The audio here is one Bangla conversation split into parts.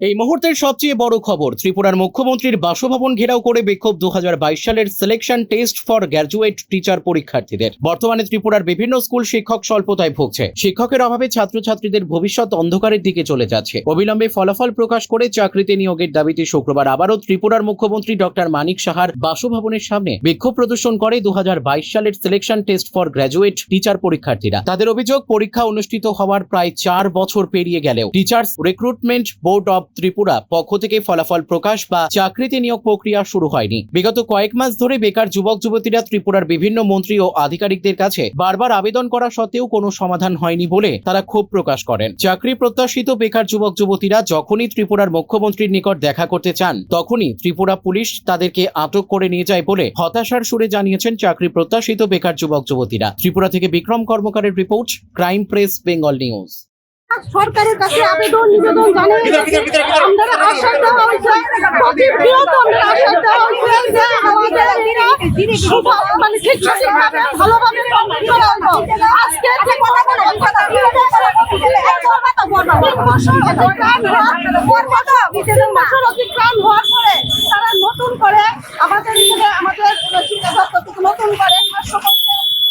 এই মুহূর্তের সবচেয়ে বড় খবর, ত্রিপুরার মুখ্যমন্ত্রীর বাসভবন ঘেরাও করে বিক্ষোভ দু হাজার বাইশ সালের selection test for graduate teacher পরীক্ষার্থীদের। বর্তমানে ত্রিপুরার বিভিন্ন স্কুল শিক্ষক স্বল্পতায় ভুগছে। শিক্ষকের অভাবে ছাত্রছাত্রীদের ভবিষ্যৎ অন্ধকারের দিকে চলে যাচ্ছে। অবিলম্বে ফলাফল প্রকাশ করে চাকরিতে নিয়োগের দাবিতে শুক্রবার আবারও ত্রিপুরার মুখ্যমন্ত্রী ডক্টর মানিক সাহার বাসভবনের সামনে বিক্ষোভ প্রদর্শন করে দু হাজার বাইশ সালের selection test for graduate teacher পরীক্ষার্থীরা। তাদের অভিযোগ, পরীক্ষা অনুষ্ঠিত হওয়ার প্রায় চার বছর পেরিয়ে গেলেও teachers recruitment board of Tripura পক্ষ থেকে ফলাফল প্রকাশ বা চাকরিতে নিয়োগ প্রক্রিয়া শুরু হয়নি। বিগত কয়েক মাস ধরে বেকার যুবক যুবতীরা ত্রিপুরার বিভিন্ন মন্ত্রী ও আধিকারিকদের কাছে বারবার আবেদন করা সত্ত্বেও কোনো সমাধান হয়নি বলে তারা ক্ষোভ প্রকাশ করেন। চাকরি প্রত্যাশিত বেকার যুবক যুবতীরা যখনই ত্রিপুরার মুখ্যমন্ত্রীর নিকট দেখা করতে চান, তখনই ত্রিপুরা পুলিশ তাদেরকে আটক করে নিয়ে যায় বলে হতাশার সুরে জানিয়েছেন চাকরি প্রত্যাশিত বেকার যুবক যুবতীরা। ত্রিপুরা থেকে Bikram কর্মকারের report, crime press, Bengal news. সরকারের কাছে আবেদন নিবেদন জানিয়ে আমরা আশ্বাস দেওয়া হয়েছে প্রতি বৃহৎ আমরা আশ্বাস দেওয়া হয়েছে। যে আমাদের মানে ঠিক সঠিকভাবে ভালোভাবে কমপ্লিট করা। হলো আজকে যে কথা বলে এই কথা তিন বছর অতিক্রান্ত হওয়ার কথা তিন বছর অতিক্রান্ত হওয়ার পরে তারা নতুন করে আমাদের আমাদের নতুন করে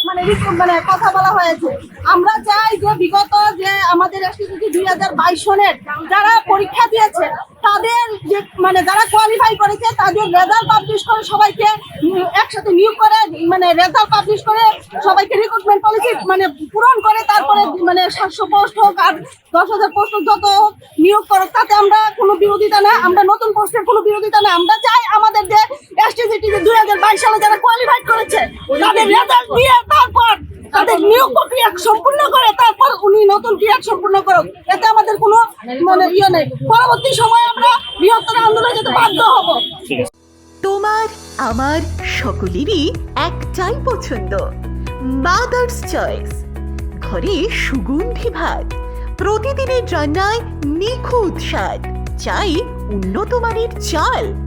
মানে মানে কথা বলা হয়েছে। আমরা চাই যে বিগত যে আমাদের এসটিসি দুই হাজার বাইশ সনের যারা পরীক্ষা দিয়েছে, তাদের যে মানে যারা কোয়ালিফাই করেছে, তাদের রেজাল্ট পাবলিশ করে সবাইকে একসাথে নিয়োগ করে মানে রেজাল্ট পাবলিশ করে সবাইকে রিক্রুটমেন্ট পলিসি মানে পূরণ করে, তারপরে মানে সাতশো পোস্ট হোক আর দশ হাজার পোস্ট যত হোক নিয়োগ করুক তাতে আমরা কোনো বিরোধিতা না, আমরা নতুন পোস্টের কোনো বিরোধিতা না। আমরা চাই আমাদের যে এসটিসিটি দুই হাজার বাইশ সালে যারা কোয়ালিফাইড করেছে তাদের রেজাল্ট দিয়ে তারপর তাদের নিয়োগ প্রক্রিয়া সম্পূর্ণ করে তারপর উনি নতুন ক্রিয়া সম্পূর্ণ করুক। এতে আমাদের কোনো মানে ইয়ে নেই। পরবর্তী সময়ে আমরা বৃহত্তর আন্দোলনে যেতে বাধ্য হব। তোমার আমার সকলেরই একটাই পছন্দ। মাদার্স চয়েস ঘরে সুগন্ধি ভাত। প্রতিদিনের রান্নায় নিখুঁত স্বাদ। চাই উন্নত মানের চাল।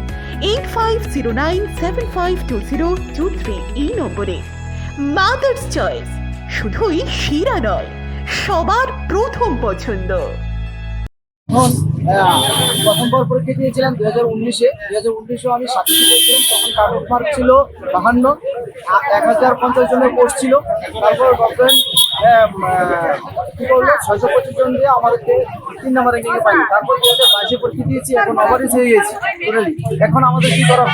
Eight five zero nine seven five two zero two three এই নম্বরে। মাদার্স চয়েস শুধুই সেরা নয় সবার প্রথম পছন্দ। আহ, প্রথমবার পরীক্ষা দিয়েছিলাম দুই হাজার উনিশে। দুই হাজার উনিশেও আমি সাতশো পেয়েছিলাম তখন কাট মার্ক ছিল বাহান্ন এক হাজার পঞ্চাশ জনের কোর্স ছিল। তারপর গভর্নমেন্ট কি পঁচিশ জন দিয়ে আমাদেরকে তিন নম্বরে তারপর দিয়েছি, এখন ওভারেজ হয়ে এখন আমাদের কি করা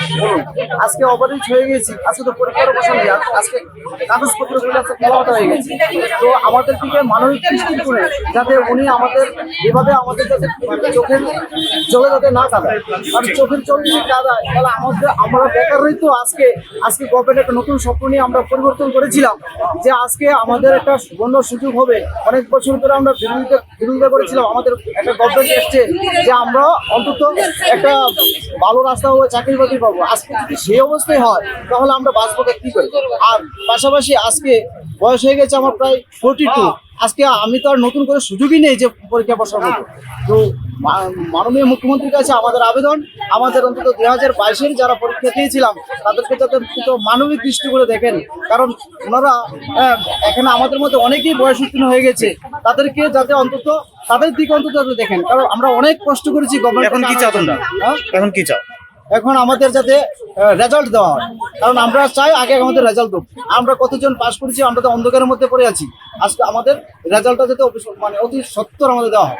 আজকে ওভারেজ হয়ে তো পরীক্ষার হয়ে তো আমাদের মানবিক দৃষ্টি করে যাতে উনি আমাদের, এভাবে আমাদের যাতে চোখের জলে যাতে না কাঁদায় কারণ চোখের জল যদি কাঁদায় তাহলে আমাদের, আমরা বেকারই তো আজকে আজকে গভর্নমেন্ট একটা নতুন স্বপ্ন নিয়ে আমরা পরিবর্তন করেছিলাম। যে আজকে আমাদের একটা সুবর্ণ সুযোগ হবে। অনেক বছর ধরে আমরা বিরোধিতা বিরোধিতা করেছিলাম। আমাদের একটা গভর্নমেন্ট এসছে যে আমরা অন্তত একটা ভালো রাস্তা হবে চাকরি বাকরি পাবো। আজকে যদি সেই অবস্থায় হয়, তাহলে আমরা বাঁচবো কি করি? আর পাশাপাশি আজকে বয়স হয়ে গেছে আমার প্রায় ফোর্টি টু আজকে আমি তো আর নতুন করে সুযোগই নেই যে পরীক্ষা বসার মতো তো মাননীয় মুখ্যমন্ত্রীর কাছে আমাদের আবেদন আমাদের অন্তত দুই হাজার বাইশের যারা পরীক্ষা দিয়েছিলাম তাদেরকে যাতে অন্তত মানবিক দৃষ্টি করে দেখেন। কারণ ওনারা আহ, এখানে আমাদের মধ্যে অনেকেই বয়স উত্তীর্ণ হয়ে গেছে। তাদেরকে যাতে অন্তত তাদের দিকে অন্তত যাতে দেখেন। কারণ আমরা অনেক কষ্ট করেছি গভর্নমেন্ট এখন কি চাও তোমরা? এখন কি চাও? এখন আমাদের যাতে রেজাল্ট দেওয়া হয়। কারণ আমরা চাই আগে আমাদের রেজাল্ট দেবো আমরা কতজন পাস করেছি আমরা তো অন্ধকারের মধ্যে পড়ে আছি। আজকে আমাদের রেজাল্টটা যাতে মানে অতি সত্তর আমাদের দেওয়া হয়।